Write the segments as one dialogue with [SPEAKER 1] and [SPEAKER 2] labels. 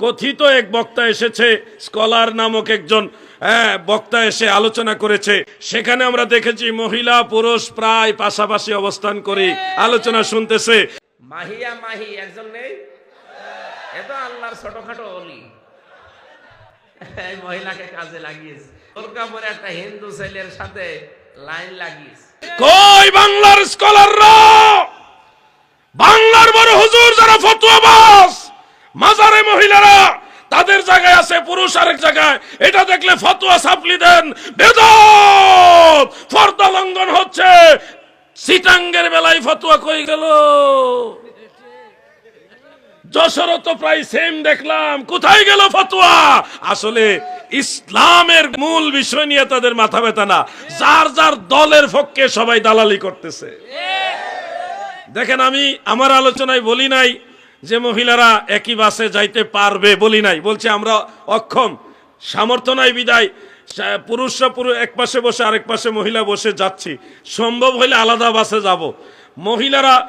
[SPEAKER 1] কথিত এক বক্তা এসেছে স্কলার নামক একজন হ্যাঁ, বক্তা এসে আলোচনা করেছে। সেখানে আমরা দেখেছি মহিলা পুরুষ প্রায় পাশাপাশি অবস্থান করে আলোচনা শুনতেছে।
[SPEAKER 2] মাহিয়া মাহি একজন নেই? এ তো আল্লাহর ছোটখাটো অলি। এই মহিলাকে কাজে লাগিয়েছে। বোরকা পরে একটা হিন্দু ছেলের সাথে লাইন লাগিয়েছে।
[SPEAKER 1] কই বাংলার স্কলাররা? বাংলার বড় হুজুর যারা ফতোয়াবাজ মাজারে মহিলারা, তাদের জায়গায় আছে পুরুষ আরেক জায়গায়। এটা দেখলে ফতোয়া সাপলি দেন। বেদত ফর্দা লঙ্ঘন হচ্ছে। সিটাঙ্গের বেলায় ফতোয়া কই গেল? যশোরও তো প্রায় সেম দেখলাম। কোথায় গেল ফতোয়া? আসলে ইসলামের মূল বিষয় নিয়ে তাদের মাথা ব্যথা না। যার যার দলের পক্ষে সবাই দালালি করতেছে। দেখেন আমি আমার আলোচনায় বলি নাই যে মহিলারা একই বাসে যাইতে পারবে বলি নাই। বলছে, আমরা অক্ষম, সামর্থ্য নাই বিদায়। পুরুষরা পুরো, এক পাশে বসে, আরেক পাশে মহিলা বসে যাচ্ছি। সম্ভব হলে আলাদা বাসে যাব। মহিলারা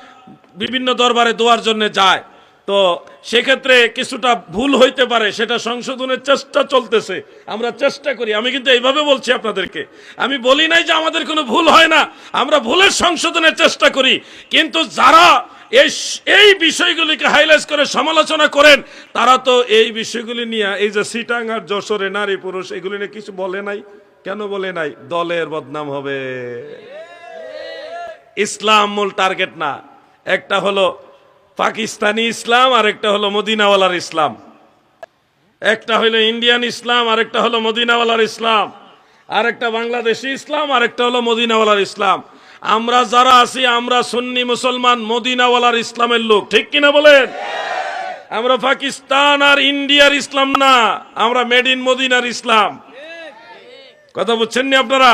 [SPEAKER 1] বিভিন্ন দরবারে দোয়ার জন্য যায়। তো সেক্ষেত্রে কিছুটা ভুল হইতে পারে, সেটা সংশোধনের চেষ্টা চলতেছে। আমরা চেষ্টা করি। আমি কিন্তু এইভাবে বলছি আপনাদেরকে। আমি বলি নাই যে আমাদের কোনো ভুল হয় না। আমরা ভুলের সংশোধনের চেষ্টা করি। কিন্তু যারা এই এই বিষয়গুলিকে হাইলাইট করে সমালোচনা করেন, তারা তো এই বিষয়গুলি নিয়ে, এই যে সিটাং আর যশোরে নারী পুরুষ, এগুলি নিয়ে কিছু বলে নাই? কেন বলে নাই? দলের বদনাম হবে। ইসলাম মূল টার্গেট না। একটা হলো পাকিস্তানি ইসলাম আর একটা হলো মদিনাওয়ালার ইসলাম। একটা হলো ইন্ডিয়ান ইসলাম আর একটা হলো মদিনাওয়ালার ইসলাম। আর একটা বাংলাদেশি ইসলাম আর একটা হলো মদিনাওয়ালার ইসলাম। আমরা যারা আছি, আমরা সুন্নি মুসলমান, মদিনাওয়ালার ইসলামের লোক। ঠিক কিনা বলেন? আমরা পাকিস্তান আর ইন্ডিয়ার ইসলাম না, আমরা মেড ইন মদিনার ইসলাম। কথা বুঝছেন নি আপনারা?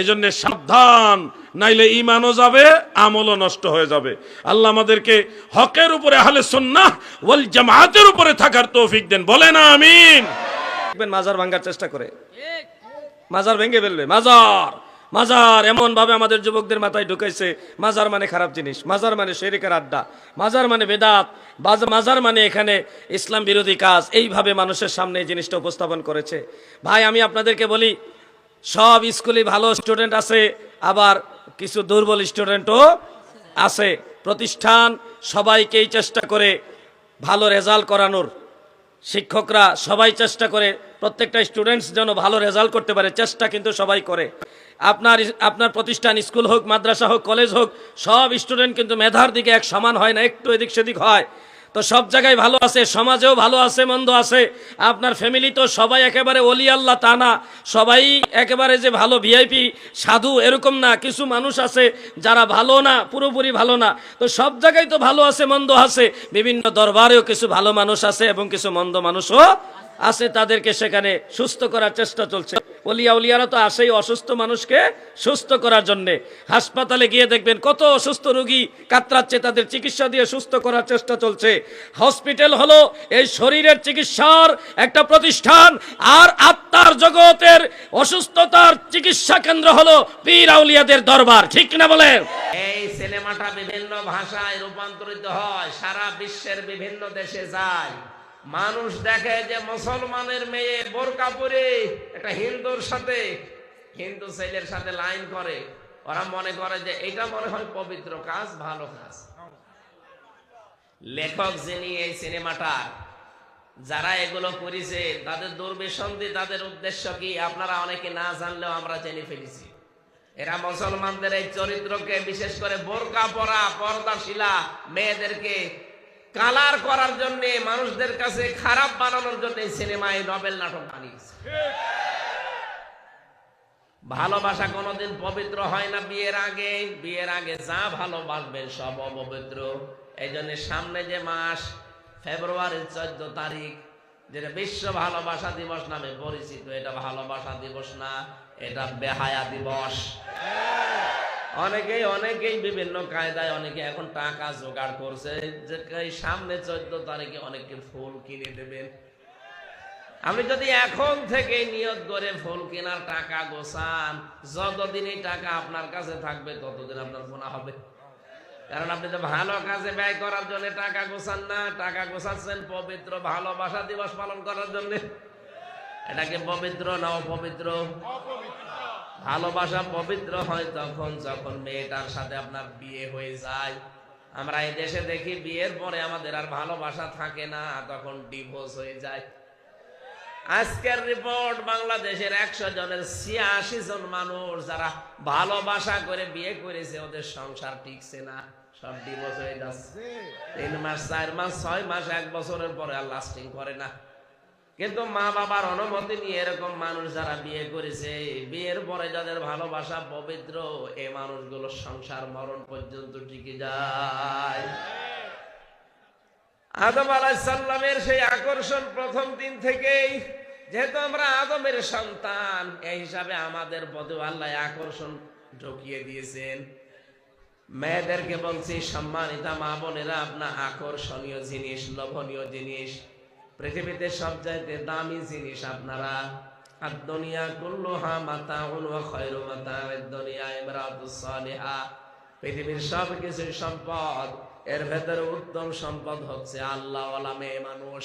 [SPEAKER 1] এই জন্য সাবধান, নাইলে ইমানও যাবে, আমলও নষ্ট হয়ে যাবে। আল্লাহ আমাদেরকে হকের উপরে, আহলে সুন্নাহ ওয়াল জামাতের উপরে থাকার তৌফিক দেন। বলে না আমিন
[SPEAKER 3] মাজার ভাঙ্গার চেষ্টা করে। মাজার ভেঙে ফেলবে, মাজার। মাজার এমন ভাবে আমাদের যুবকদের মাথায় ঢুকাইছে। মাজার মানে খারাপ জিনিস, মাজার মানে শেরিকের আড্ডা, মাজার মানে বেদাত মাজার মানে এখানে ইসলাম বিরোধী কাজ। এইভাবে মানুষের সামনে এই জিনিসটা উপস্থাপন করেছে। ভাই, আমি আপনাদেরকে বলি, সব স্কুলে ভালো স্টুডেন্ট আছে, আবার কিছু দুর্বল স্টুডেন্টও আছে। প্রতিষ্ঠান সবাইকেই চেষ্টা করে ভালো রেজাল্ট করানোর। শিক্ষকরা সবাই চেষ্টা করে, প্রত্যেকটা স্টুডেন্টস যেন ভালো রেজাল্ট করতে পারে, চেষ্টা কিন্তু সবাই করে। আপনার আপনার প্রতিষ্ঠান স্কুল হোক, মাদ্রাসা হোক, কলেজ হোক, সব স্টুডেন্ট কিন্তু মেধার দিকে এক সমান হয় না, একটু এদিক সেদিক হয়। তো সব জায়গায় ভালো আছে, সমাজেও ভালো আছে, মন্দ আছে। আপনার ফ্যামিলি তো সবাই একেবারে অলি আল্লাহ তা না। সবাই একেবারে যে ভালো ভিআইপি সাধু এরকম না। কিছু মানুষ আছে যারা ভালো না, পুরোপুরি ভালো না। তো সব জায়গায় তো ভালো আছে, মন্দ আছে। বিভিন্ন দরবারেও কিছু ভালো মানুষ আছে এবং কিছু মন্দ মানুষও আছে তাদেরকে সেখানে সুস্থ করার চেষ্টা চলছে। অলিয়া উলিয়ারা তো আসেই অসুস্থ মানুষকে সুস্থ করার জন্য। হাসপাতালে গিয়ে দেখবেন কত অসুস্থ রোগী কাতরাচ্ছে, তাদের চিকিৎসা দিয়ে সুস্থ করার চেষ্টা চলছে। হসপিটাল হলো এই শরীরের চিকিৎসার একটা প্রতিষ্ঠান, আর আত্মার জগতের অসুস্থতার চিকিৎসা কেন্দ্র হলো পীর আউলিয়াদের দরবার। ঠিক না বলেন?
[SPEAKER 2] এই সিনেমাটা বিভিন্ন ভাষায় রূপান্তরিত হয়, সারা বিশ্বের বিভিন্ন দেশে যায়। মানুষ দেখে যে মুসলমানের মেয়ে বোরকা পরে একটা হিন্দুর সাথে, হিন্দু ছেলের সাথে লাইন করে। ওরা মনে করে যে এটা মনে হয় পবিত্র কাজ, ভালো কাজ। লেখক যিনি এই সিনেমাটা, যারা এগুলো করেছে, তাদের দুর্বিসন্ধি, তাদের উদ্দেশ্য কি? আপনারা অনেকে না জানলেও আমরা জেনে ফেলেছি। এরা মুসলমানদের এই চরিত্রকে বিশেষ করে বোরকা পরা, পর্দাশীলা, মেয়েদেরকে কালার করার জন্য, মানুষদের কাছে খারাপ বানানোর জন্য সিনেমায় নবেল নাটক বানিয়েছে। ভালোবাসা কোনোদিন পবিত্র হয় না বিয়ের আগে। বিয়ের আগে যা ভালোবাসবেন সব অপবিত্র। এই জন্য সামনে যে মাস, ফেব্রুয়ারির চোদ্দ তারিখ, যেটা বিশ্ব ভালোবাসা দিবস নামে পরিচিত, এটা ভালোবাসা দিবস না, এটা বেহায়া দিবস। অনেকেই অনেকেই বিভিন্ন কায়দায়, অনেকে এখন টাকা জোগাড় করছে। যে সামনে চোদ্দ তারিখে অনেকে ফুল কিনে দেবেন। আপনি যদি এখন থেকে নিয়ত করে ফুল কেনার টাকা গোছান, যতদিন এই টাকা আপনার কাছে থাকবে, ততদিন আপনার গোনা হবে। কারণ আপনি তো ভালো কাজে ব্যয় করার জন্য টাকা গোছান না। টাকা গোছাচ্ছেন পবিত্র ভালোবাসা দিবস পালন করার জন্য। এটাকে পবিত্র না অপবিত্র। ভালোবাসা পবিত্র হয় তখন যখন মেয়েটার সাথে আপনার বিয়ে হয়ে যায়। আমরা এই দেশে দেখি বিয়ের পরে আমাদের আর ভালোবাসা থাকে না, তখন ডিভোর্স হয়ে যায়। আজকের রিপোর্ট বাংলাদেশের একশো জনের ছিয়াশি জন মানুষ যারা ভালোবাসা করে বিয়ে করেছে, ওদের সংসার টিকছে না, সব ডিভোর্স হয়ে যাচ্ছে। তিন মাস, চার মাস, ছয় মাস, এক বছরের পরে আর লাস্টিং করে না। কিন্তু মা বাবার অনুমতি নিয়ে এরকম মানুষ যারা বিয়ে করেছে, বিয়ের পরে যাদের ভালোবাসা পবিত্র এই মানুষগুলো সংসার মরণ পর্যন্ত টিকে যায়। আদম আলাইসাল্লামের সেই আকর্ষণ প্রথম দিন থেকেই, যেহেতু আমরা আদমের সন্তান এই হিসাবে আমাদের পথে আল্লাহ আকর্ষণ ঢুকিয়ে দিয়েছেন। মেয়েদেরকে বলছি, সম্মানিতা মা বোনেরা আপনার আকর্ষণীয় জিনিস, লোভনীয় জিনিস পৃথিবীতে সবচাইতে দামি জিনিস আপনারা? আর দুনিয়া কুল্লুহা মাতা ওয়া খয়রু মাতা দুনিয়া ইমরাতুস সালিহা। পৃথিবীর সব কিছু সম্পদ এর ভেতরে উত্তম সম্পদ হচ্ছে আল্লাহ ওয়ালা মেয়ে মানুষ।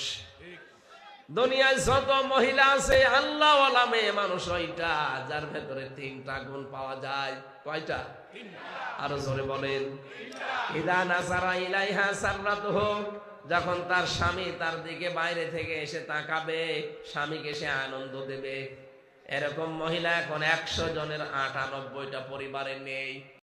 [SPEAKER 2] দুনিয়ায় যত মহিলা আছে আল্লাহ ওয়ালা মেয়ে মানুষ ওইটা যার ভেতরে তিনটা গুণ পাওয়া যায়। কয়টা? আরও জোরে বলেন। ইদা নাসারা ইলাইহা সাররাত হোক যখন তার স্বামী তার দিকে বাইরে থেকে এসে তাকাবে, স্বামীকে সে আনন্দ দেবে। এরকম মহিলা এখন একশো জনের আটানব্বইটা পরিবারে নেই।